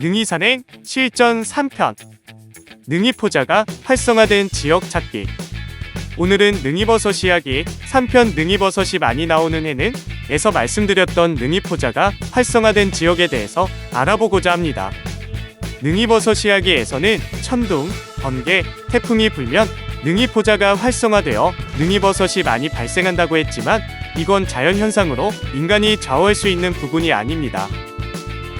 능이산행 실전 3편 능이포자가 활성화된 지역 찾기 오늘은 능이버섯 이야기 3편 능이버섯이 많이 나오는 해는 에서 말씀드렸던 능이포자가 활성화된 지역에 대해서 알아보고자 합니다. 능이버섯 이야기에서는 천둥, 번개, 태풍이 불면 능이포자가 활성화되어 능이버섯이 많이 발생한다고 했지만 이건 자연현상으로 인간이 좌우할 수 있는 부분이 아닙니다.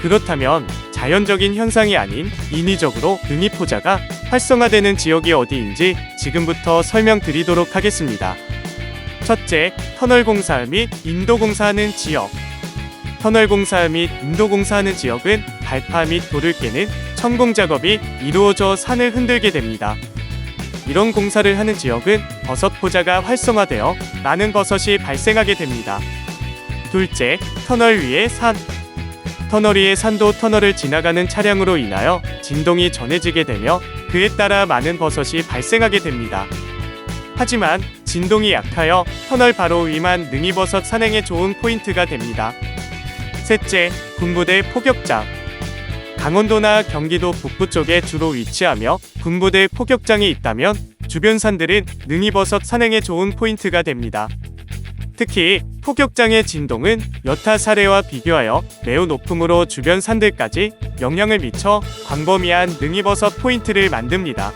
그렇다면 자연적인 현상이 아닌 인위적으로 능이포자가 활성화되는 지역이 어디인지 지금부터 설명드리도록 하겠습니다. 첫째, 터널 공사 및 인도 공사하는 지역. 터널 공사 및 인도 공사하는 지역은 발파 및 돌을 깨는 천공 작업이 이루어져 산을 흔들게 됩니다. 이런 공사를 하는 지역은 버섯 포자가 활성화되어 많은 버섯이 발생하게 됩니다. 둘째, 터널 위의 산. 터널 위의 산도 터널을 지나가는 차량으로 인하여 진동이 전해지게 되며 그에 따라 많은 버섯이 발생하게 됩니다. 하지만 진동이 약하여 터널 바로 위만 능이버섯 산행에 좋은 포인트가 됩니다. 셋째, 군부대 포격장. 강원도나 경기도 북부 쪽에 주로 위치하며 군부대 포격장이 있다면 주변 산들은 능이버섯 산행에 좋은 포인트가 됩니다. 특히 포격장의 진동은 여타 사례와 비교하여 매우 높으므로 주변 산들까지 영향을 미쳐 광범위한 능이버섯 포인트를 만듭니다.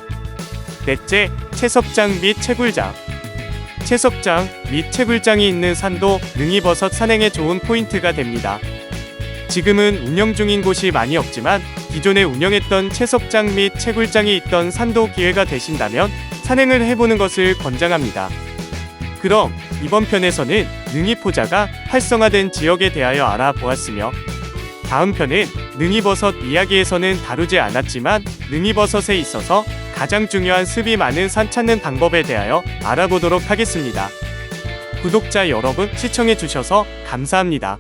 넷째, 채석장 및 채굴장. 채석장 및 채굴장이 있는 산도 능이버섯 산행에 좋은 포인트가 됩니다. 지금은 운영 중인 곳이 많이 없지만 기존에 운영했던 채석장 및 채굴장이 있던 산도 기회가 되신다면 산행을 해보는 것을 권장합니다. 그럼 이번 편에서는 능이포자가 활성화된 지역에 대하여 알아보았으며 다음 편은 능이버섯 이야기에서는 다루지 않았지만 능이버섯에 있어서 가장 중요한 습이 많은 산 찾는 방법에 대하여 알아보도록 하겠습니다. 구독자 여러분 시청해 주셔서 감사합니다.